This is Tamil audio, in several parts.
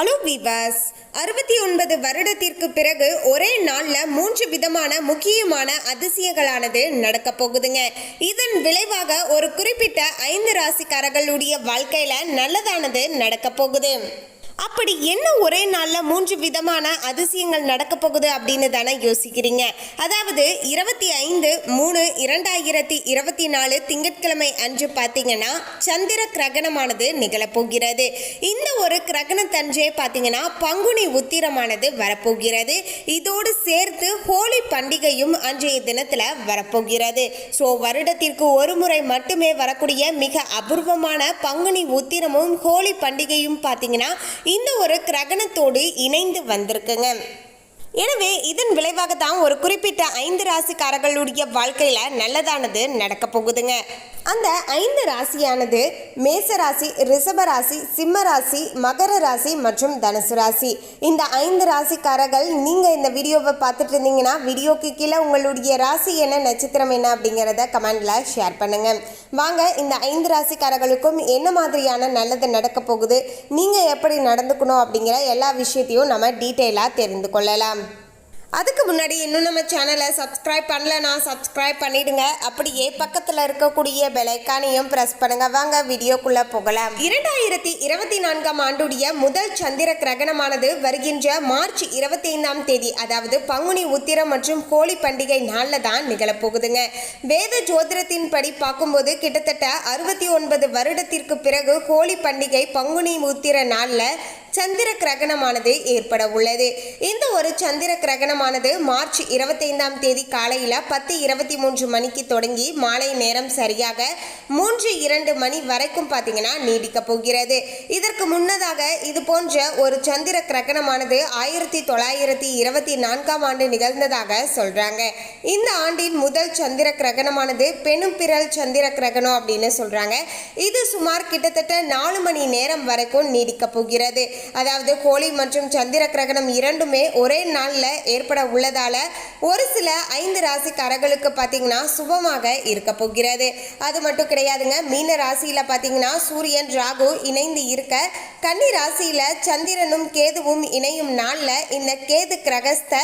அலோ விவாஸ் அறுபத்தி ஒன்பது வருடத்திற்கு பிறகு ஒரே நாளில் மூன்று விதமான முக்கியமான அதிசயங்களானது நடக்க போகுதுங்க. இதன் விளைவாக ஒரு குறிப்பிட்ட ஐந்து ராசிக்காரர்களுடைய வாழ்க்கையில் நல்லதானது நடக்க போகுது. அப்படி என்ன ஒரே நாளில் மூன்று விதமான அதிசயங்கள் நடக்க போகுது அப்படின்னு தானே யோசிக்கிறீங்க? அதாவது இருபத்தி ஐந்து மூணு இரண்டாயிரத்தி இருபத்தி நாலு திங்கட்கிழமை அன்று பார்த்தீங்கன்னா சந்திர கிரகணமானது நிகழப்போகிறது இந்த ஒரு கிரகணத்தன்றே பார்த்தீங்கன்னா பங்குனி உத்திரமானது வரப்போகிறது. இதோடு சேர்த்து ஹோலி பண்டிகையும் அன்றைய தினத்தில் வரப்போகிறது. ஸோ வருடத்திற்கு ஒரு முறை மட்டுமே வரக்கூடிய மிக அபூர்வமான பங்குனி உத்திரமும் ஹோலி பண்டிகையும் பார்த்தீங்கன்னா இந்த ஒரு கிரகணத்தோடு இணைந்து வந்திருக்குங்க. எனவே இதன் விளைவாக தான் ஒரு குறிப்பிட்ட ஐந்து ராசிக்காரர்களுடைய வாழ்க்கையில் நல்லதானது நடக்க போகுதுங்க. அந்த ஐந்து ராசியானது மேச ராசி ரிஷப ராசி சிம்ம ராசி மகர ராசி மற்றும் தனுசு ராசி. இந்த ஐந்து ராசிக்காரர்கள் நீங்கள் இந்த வீடியோவை பார்த்துட்டு இருந்தீங்கன்னா வீடியோக்கு கீழே உங்களுடைய ராசி என்ன நட்சத்திரம் என்ன அப்படிங்கிறத கமெண்டில் ஷேர் பண்ணுங்க. வாங்க இந்த ஐந்து ராசிக்காரர்களுக்கும் என்ன மாதிரியான நல்லது நடக்க போகுது நீங்கள் எப்படி நடந்துக்கணும் அப்படிங்கிற எல்லா விஷயத்தையும் நம்ம டீட்டெயிலாக தெரிந்து கொள்ளலாம். அதுக்கு முன்னாடி இன்னும் நம்ம சேனலை சப்ஸ்கிரைப் பண்ணலனா சப்ஸ்கிரைப் பண்ணிடுங்க. அப்படியே பக்கத்தில் இருக்கக்கூடிய பெலைக்கானையும் ப்ரெஸ் பண்ணுங்க. வாங்க வீடியோக்குள்ள போகலாம். இரண்டாயிரத்தி இருபத்தி நான்காம் ஆண்டுடைய முதல் சந்திர கிரகணமானது வருகின்ற மார்ச் இருபத்தி ஐந்தாம் தேதி அதாவது பங்குனி உத்திரம் மற்றும் ஹோலி பண்டிகை நாளில் தான் நிகழப்போகுதுங்க வேத ஜோதிடத்தின்படி பார்க்கும்போது கிட்டத்தட்ட அறுபத்தி ஒன்பது வருடத்திற்கு பிறகு ஹோலி பண்டிகை பங்குனி உத்திர நாளில் சந்திர கிரகணமானது ஏற்பட உள்ளது இந்த ஒரு சந்திர கிரகணமானது மார்ச் இருபத்தைந்தாம் தேதி காலையில் பத்து இருபத்தி மூன்று மணிக்கு தொடங்கி மாலை நேரம் சரியாக மூன்று இரண்டு மணி வரைக்கும் பார்த்தீங்கன்னா நீடிக்க போகிறது. இதற்கு முன்னதாக இது போன்ற ஒரு சந்திர கிரகணமானது ஆயிரத்தி தொள்ளாயிரத்தி இருபத்தி நான்காம் ஆண்டு நிகழ்ந்ததாக சொல்றாங்க. இந்த ஆண்டின் முதல் சந்திர கிரகணமானது பெணும் பிறல் சந்திர கிரகணம் அப்படின்னு சொல்றாங்க. இது சுமார் கிட்டத்தட்ட நாலு மணி நேரம் வரைக்கும் நீடிக்க போகிறது. அதாவது ஹோலி மற்றும் சந்திர கிரகணம் இரண்டுமே ஒரே நாளில் ஏற்பட உள்ளதால ஒரு சில ஐந்து ராசிக்காரர்களுக்கு பார்த்தீங்கன்னா சுபமாக இருக்க போகிறது. அது மட்டும் கிடையாதுங்க. மீன ராசியில் பார்த்தீங்கன்னா சூரியன் ராகு இணைந்து இருக்க கன்னி ராசியில் சந்திரனும் கேதுவும் இணையும் நாளில் இந்த கேது கிரகஸ்த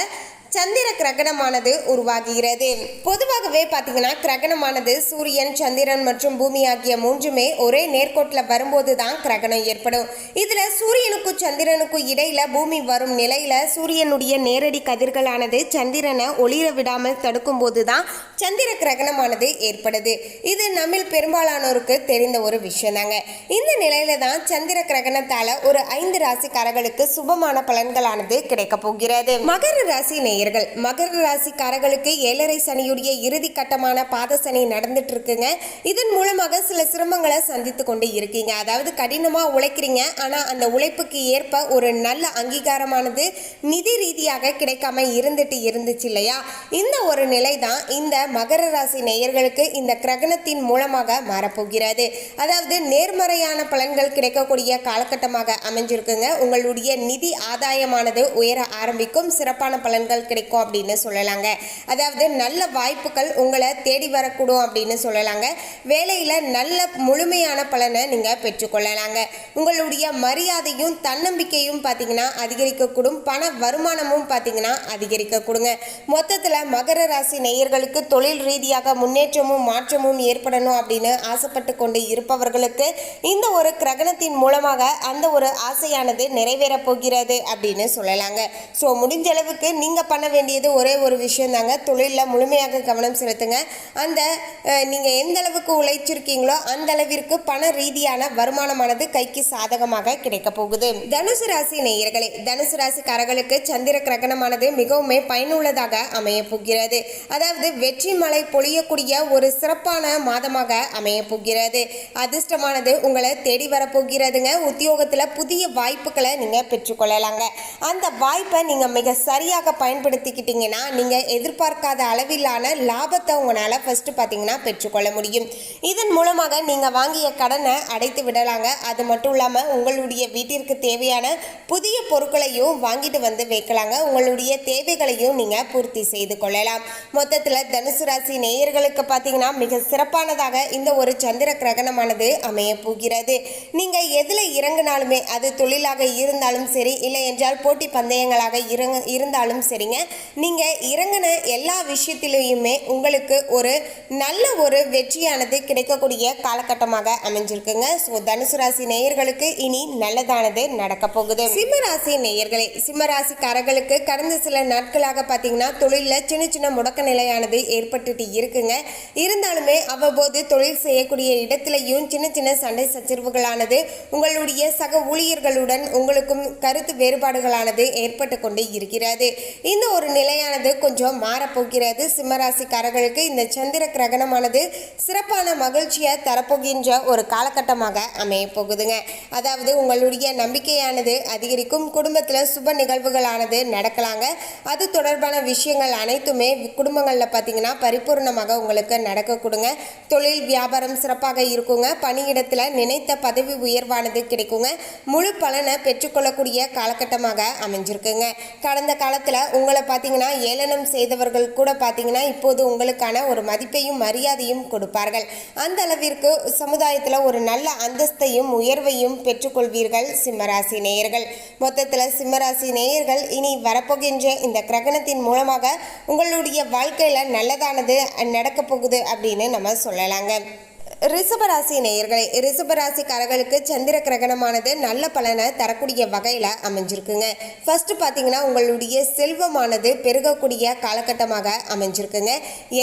சந்திர கிரகணமானது உருவாகிறது பொதுவாகவே பார்த்தீங்கன்னா கிரகணமானது சூரியன் சந்திரன் மற்றும் பூமி ஆகிய மூன்றுமே ஒரே நேர்கோட்டில் வரும்போது தான் கிரகணம் ஏற்படும். இதில் சூரியனுக்கும் சந்திரனுக்கும் இடையில பூமி வரும் நிலையில சூரியனுடைய நேரடி கதிர்களானது சந்திரனை ஒளிர விடாமல் தடுக்கும் போது தான் சந்திர கிரகணமானது ஏற்படுது. இது நம்மில் பெரும்பாலானோருக்கு தெரிந்த ஒரு விஷயம் தாங்க இந்த நிலையில தான் சந்திர கிரகணத்தால ஒரு ஐந்து ராசிக்காரர்களுக்கு சுபமான பலன்களானது கிடைக்க போகிறது. மகர ராசி நேயர்கள். மகர ராசிக்காரர்களுக்கு ஏழரை சனியுடைய இறுதி கட்டமான பாத சனி நடந்துட்டு இருக்குங்க இதன் மூலமாக சில சிரமங்களை சந்தித்து கொண்டு இருக்கீங்க. அதாவது கடினமா உழைக்கிறீங்க. ஆனா அந்த உழைப்புக்கு ஏற்ப ஒரு நல்ல அங்கீகாரமானது நிதி ரீதியாக கிடைக்காம இருந்துட்டு இருந்துச்சு இல்லையா? இந்த ஒரு நிலை தான் இந்த மகர ராசி நேயர்களுக்கு இந்த கிரகணத்தின் மூலமாக மாறப்போகிறது. அதாவது நேர்மறையான பலன்கள் கிடைக்கக்கூடிய காலகட்டமாக அமைஞ்சிருக்குங்க. உங்களுடைய நிதி ஆதாயமானது உயர ஆரம்பிக்கும். சிறப்பான பலன்கள் கிடைக்கும் அப்படின்னு சொல்லலாங்க. அதாவது நல்ல வாய்ப்புகள் உங்களை தேடி வரக்கூடும் அப்படின்னு சொல்லலாங்க. வேலையில் நல்ல முழுமையான பலனை நீங்கள் பெற்றுக்கொள்ளலாங்க. உங்களுடைய மரியாதையும் தன்னம்பிக்கையும் பார்த்தீங்கன்னா அதிகரிக்கக்கூடும். பண வருமானமும் பார்த்தீங்கன்னா அதிகரிக்கக்கூடுங்க. மொத்தத்தில் மகர ராசி நேயர்களுக்கு தொழில் ரீதியாக முன்னேற்றமும் மாற்றமும் ஏற்படணும் அப்படின்னு ஆசைப்பட்டு கொண்டு இருப்பவர்களுக்கு இந்த ஒரு கிரகணத்தின் மூலமாக அந்த ஒரு ஆசையானது நிறைவேறப் போகிறது அப்படின்னு சொல்லலாங்க. ஸோ முடிஞ்ச அளவுக்கு நீங்கள் பண்ண வேண்டியது ஒரே ஒரு விஷயம் தாங்க தொழிலில் முழுமையாக கவனம் செலுத்துங்க. அந்த நீங்கள் எந்த அளவுக்கு உழைச்சிருக்கீங்களோ அந்த அளவிற்கு பண ரீதியான வருமானமானது கைக்கு சாதகமாக கிடைக்க போகுது. தனுசு ராசி நேயர்களே தனுசு ராசிக்காரர்களுக்கு சந்திர கிரகணமானது மிகவும் பயனுள்ளதாக அமைய போகிறது. அதாவது வெற்றி மழை பொழியக்கூடிய ஒரு சிறப்பான மாதமாக அமைய போகிறது. அதிர்ஷ்டமானது உங்களை தேடி வரப்போகிறதுங்க. உத்தியோகத்தில் புதிய வாய்ப்புகளை நீங்கள் பெற்றுக்கொள்ளலாங்க அந்த வாய்ப்பை நீங்கள் மிக சரியாக பயன்படுத்த பயன்படுத்திக்கிட்டிங்கன்னா நீங்கள் எதிர்பார்க்காத அளவிலான லாபத்தை உங்களால் ஃபஸ்ட்டு பார்த்தீங்கன்னா பெற்றுக்கொள்ள முடியும். இதன் மூலமாக நீங்கள் வாங்கிய கடனை அடைத்து விடலாங்க. அது மட்டும் இல்லாமல் உங்களுடைய வீட்டிற்கு தேவையான புதிய பொருட்களையும் வாங்கிட்டு வந்து வைக்கலாங்க. உங்களுடைய தேவைகளையும் நீங்கள் பூர்த்தி செய்து கொள்ளலாம். மொத்தத்தில் தனுசு ராசி நேயர்களுக்கு பார்த்தீங்கன்னா மிக சிறப்பானதாக இந்த ஒரு சந்திர கிரகணமானது அமைய போகிறது. நீங்கள் எதில் இறங்கினாலுமே அது தொழிலாக இருந்தாலும் சரி இல்லை என்றால் போட்டி பந்தயங்களாக இறங்க இருந்தாலும் சரிங்க. நீங்கள் இறங்கின எல்லா விஷயத்திலையுமே உங்களுக்கு ஒரு நல்ல ஒரு வெற்றியானது கிடைக்கக்கூடிய காலகட்டமாக அமைஞ்சிருக்குங்க. ஸோ தனுசு ராசி நேயர்களுக்கு இனி நல்லதானது நடக்க போகுது. சிம்மராசி நேயர்களே சிம்மராசிக்காரர்களுக்கு கடந்த சில நாட்களாக பார்த்தீங்கன்னா தொழிலில் சின்ன சின்ன முடக்க நிலையானது ஏற்பட்டுட்டு இருக்குங்க. இருந்தாலுமே அவ்வப்போது தொழில் செய்யக்கூடிய இடத்துலையும் சின்ன சின்ன சண்டை சச்சரவுகளானது உங்களுடைய சக ஊழியர்களுடன் உங்களுக்கும் கருத்து வேறுபாடுகளானது ஏற்பட்டு கொண்டு இருக்கிறது. இந்த ஒரு நிலையானது கொஞ்சம் மாறப்போகிறது. சிம்மராசிக்காரர்களுக்கு இந்த சந்திர கிரகணமானது சிறப்பான மகிழ்ச்சியை தரப்போகின்ற ஒரு காலகட்டமாக அமைய போகுதுங்க அதாவது உங்களுடைய நம்பிக்கையானது அதிகரிக்கும். குடும்பத்தில் சுப நிகழ்வுகளானது நடக்கலாங்க. அது தொடர்பான விஷயங்கள் அனைத்துமே குடும்பங்களில் பார்த்தீங்கன்னா பரிபூர்ணமாக உங்களுக்கு நடக்க கொடுங்க தொழில் வியாபாரம் சிறப்பாக இருக்குங்க. பணியிடத்தில் நினைத்த பதவி உயர்வானது கிடைக்குங்க. முழு பலனை பெற்றுக்கொள்ளக்கூடிய காலகட்டமாக அமைஞ்சிருக்குங்க. கடந்த காலத்தில் உங்களை பார்த்தீங்கன்னா ஏளனம் செய்தவர்கள் கூட பார்த்தீங்கன்னா இப்போது உங்களுக்கான ஒரு மதிப்பையும் மரியாதையும் கொடுப்பார்கள். அந்த அளவிற்கு சமுதாயத்தில் ஒரு நல்ல அந்தஸ்தையும் உயர்வையும் பெற்றுக்கொள்வீர்கள் சிம்மராசி நேயர்கள். மொத்தத்தில் சிம்மராசி நேயர்கள் இனி வரப்போகின்ற இந்த கிரகணத்தின் மூலமாக உங்களுடைய வாழ்க்கையில் நல்லதானது நடக்கப் போகுது அப்படின்னு நம்ம சொல்லலாங்க. ரிஷபராசி நேயர்களே ரிஷபராசிக்காரர்களுக்கு சந்திர கிரகணமானது நல்ல பலனை தரக்கூடிய வகையில் அமைஞ்சிருக்குங்க. ஃபர்ஸ்ட் பார்த்தீங்கன்னா உங்களுடைய செல்வமானது பெருகக்கூடிய காலகட்டமாக அமைஞ்சிருக்குங்க.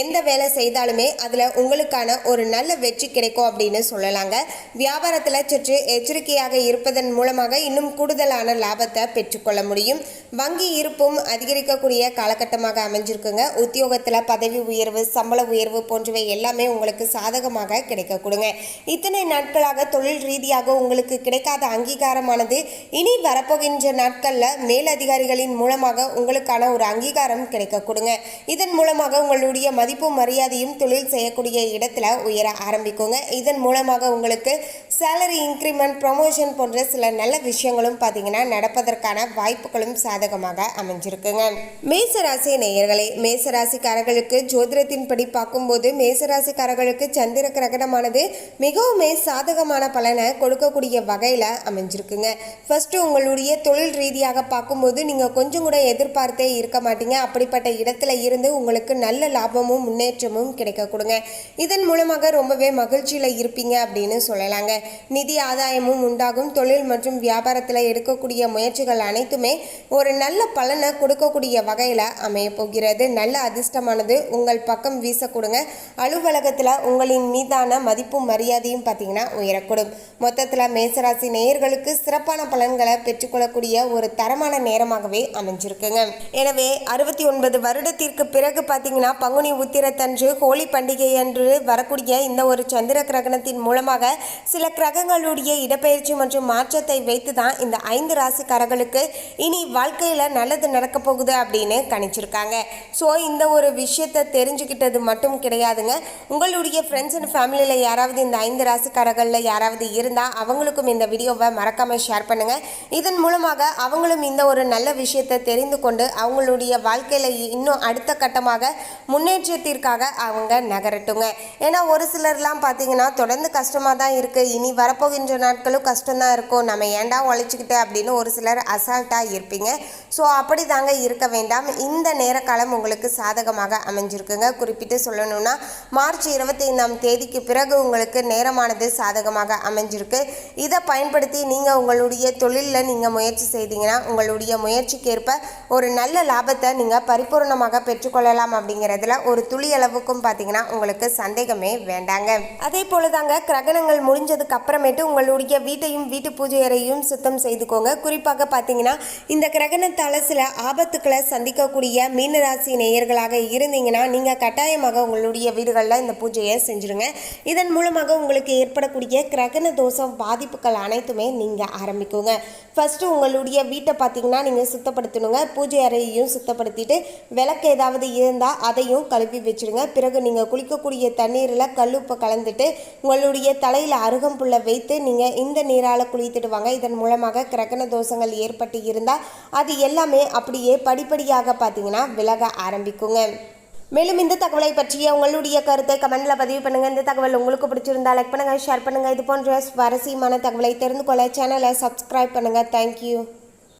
எந்த வேலை செய்தாலுமே அதில் உங்களுக்கான ஒரு நல்ல வெற்றி கிடைக்கும் அப்படின்னு சொல்லலாங்க. வியாபாரத்தில் சற்று எச்சரிக்கையாக இருப்பதன் மூலமாக இன்னும் கூடுதலான லாபத்தை பெற்றுக்கொள்ள முடியும். வங்கி இருப்பும் அதிகரிக்கக்கூடிய காலகட்டமாக அமைஞ்சிருக்குங்க. உத்தியோகத்தில் பதவி உயர்வு சம்பள உயர்வு போன்றவை எல்லாமே உங்களுக்கு சாதகமாக கிடைக்கும். கிடைக்க கொடுங்க. இத்தனை நாட்களாக தொழில் ரீதியாக உங்களுக்கு கிடைக்காத அங்கீகாரமானது இனி வரப்போகின்ற நாட்களில் மேலதிகாரிகளின் மூலமாக உங்களுக்கான ஒரு அங்கீகாரம் கிடைக்க கொடுங்க. இதன் மூலமாக உங்களுடைய மதிப்பும் மரியாதையும் தொழில் செய்யக்கூடிய இடத்துல உயர ஆரம்பிக்குங்க. இதன் மூலமாக உங்களுக்கு சேலரி இன்க்ரிமெண்ட் ப்ரொமோஷன் போன்ற சில நல்ல விஷயங்களும் பார்த்தீங்கன்னா நடப்பதற்கான வாய்ப்புகளும் சாதகமாக அமைஞ்சிருக்குங்க. மேசராசி நேயர்களே மேசராசிக்காரர்களுக்கு ஜோதிடத்தின்படி பார்க்கும்போது மேசராசிக்காரர்களுக்கு சந்திர கிரகணமானது மிகவுமே சாதகமான பலனை கொடுக்கக்கூடிய வகையில் அமைஞ்சிருக்குங்க. ஃபர்ஸ்ட் உங்களுடைய தொழில் ரீதியாக பார்க்கும்போது நீங்கள் கொஞ்சம் கூட எதிர்பார்த்தே இருக்க மாட்டீங்க. அப்படிப்பட்ட இடத்துல இருந்து உங்களுக்கு நல்ல லாபமும் முன்னேற்றமும் கிடைக்க கொடுங்க. இதன் மூலமாக ரொம்பவே மகிழ்ச்சியில் இருப்பீங்க அப்படின்னு சொல்லலாங்க. நிதி ஆதாயமும் உண்டாகும். தொழில் மற்றும் வியாபாரத்தில் எடுக்கக்கூடிய முயற்சிகள் அனைத்துமே ஒரு நல்ல பலனை கொடுக்கக்கூடிய வகையில் அமைய போகிறது. நல்ல அதிர்ஷ்டமானது உங்கள் பக்கம் வீசக்கூடுங்க. கொடுங்க அலுவலகத்தில் உங்களின் மீதான மதிப்பும் மரியாதையும் பார்த்தீங்கன்னா உயரக்கூடும். மொத்தத்தில் மேசராசி நேயர்களுக்கு சிறப்பான பலன்களை பெற்றுக்கொள்ளக்கூடிய ஒரு தரமான நேரமாகவே அமைஞ்சிருக்குங்க. எனவே அறுபத்தி ஒன்பது வருடத்திற்கு பிறகு பார்த்தீங்கன்னா பங்குனி உத்திரத்தன்று ஹோலி பண்டிகை அன்று வரக்கூடிய இந்த ஒரு சந்திர கிரகணத்தின் மூலமாக சில கிரகங்களுடைய இடப்பெயர்ச்சி மற்றும் மாற்றத்தை வைத்து தான் இந்த ஐந்து ராசிக்காரர்களுக்கு இனி வாழ்க்கையில் நல்லது நடக்க போகுது அப்படின்னு கணிச்சிருக்காங்க. ஸோ இந்த ஒரு விஷயத்தை தெரிஞ்சுக்கிட்டது மட்டும் கிடையாதுங்க. உங்களுடைய ஃப்ரெண்ட்ஸ் அண்ட் ஃபேமிலியில் யாராவது இந்த ஐந்து ராசிக்காரர்களில் யாராவது இருந்தால் அவங்களுக்கும் இந்த வீடியோவை மறக்காமல் ஷேர் பண்ணுங்கள் இதன் மூலமாக அவங்களும் இந்த ஒரு நல்ல விஷயத்தை தெரிந்து கொண்டு அவங்களுடைய வாழ்க்கையில் இன்னும் அடுத்த கட்டமாக முன்னேற்றத்திற்காக அவங்க நகரட்டுங்க. ஏன்னா ஒரு சிலர்லாம் பார்த்தீங்கன்னா தொடர்ந்து கஷ்டமாக தான் இருக்குது இனி வரப்போகின்ற நாட்களும் கஷ்டம்தான் இருக்கும். நம்ம ஏன்டா உழைச்சிக்கிட்டு அப்படின்னு ஒரு சிலர் அசால்ட்டாக இருப்பீங்க. ஸோ அப்படி தாங்க இருக்க வேண்டாம். இந்த நேர காலம் உங்களுக்கு சாதகமாக அமைஞ்சிருக்குங்க. குறிப்பிட்டு சொல்லணும்னா மார்ச் இருபத்தைந்தாம் தேதிக்கு பிறகு உங்களுக்கு நேரமானது சாதகமாக அமைஞ்சிருக்கு. இதை பயன்படுத்தி நீங்கள் உங்களுடைய தொழிலில் நீங்கள் முயற்சி செய்தீங்கன்னா உங்களுடைய முயற்சிக்கேற்ப ஒரு நல்ல லாபத்தை நீங்கள் பரிபூர்ணமாக பெற்றுக்கொள்ளலாம் அப்படிங்கிறதுல ஒரு துளி அளவுக்கும் பார்த்தீங்கன்னா உங்களுக்கு சந்தேகமே வேண்டாங்க. அதே போல தாங்க கிரகணங்கள் முடிஞ்சதுக்கு அப்புறமேட்டு உங்களுடைய வீட்டையும் வீட்டு பூஜை அறையும் சுத்தம் செய்துக்கோங்க. குறிப்பாக பார்த்தீங்கன்னா இந்த கிரகணத்தால் சில ஆபத்துக்களை சந்திக்கக்கூடிய மீனராசி நேயர்களாக இருந்தீங்கன்னா நீங்கள் கட்டாயமாக உங்களுடைய வீடுகளில் இந்த பூஜையை செஞ்சுருங்க. இதன் மூலமாக உங்களுக்கு ஏற்படக்கூடிய கிரகண தோஷம் பாதிப்புகள் அனைத்துமே நீங்கள் ஆரம்பிக்குங்க. ஃபஸ்ட்டு உங்களுடைய வீட்டை பார்த்தீங்கன்னா நீங்கள் சுத்தப்படுத்தணுங்க. பூஜை அறையையும் சுத்தப்படுத்திட்டு விளக்கு ஏதாவது இருந்தால் அதையும் கழுவி வச்சிருங்க. பிறகு நீங்கள் குளிக்கக்கூடிய தண்ணீரில் கல்லுப்பை கலந்துட்டு உங்களுடைய தலையில் அருகம்புல்லை வைத்து நீங்கள் இந்த நீரால் குளித்துட்டு வாங்க. இதன் மூலமாக கிரகண தோஷங்கள் ஏற்பட்டு இருந்தால் அது எல்லாமே அப்படியே படிப்படியாக பார்த்தீங்கன்னா விலக ஆரம்பிக்குங்க. மேலும் இந்த தகவலை பற்றிய உங்களுடைய கருத்தை கமெண்ட்ல பதிவு பண்ணுங்கள் இந்த தகவல் உங்களுக்கு பிடிச்சிருந்தா லைக் பண்ணுங்க ஷேர் பண்ணுங்க. இது போன்ற சுவாரஸ்யமான தகவலை தெரிந்து கொள்ள சேனலை சப்ஸ்கிரைப் பண்ணுங்க. தேங்க்யூ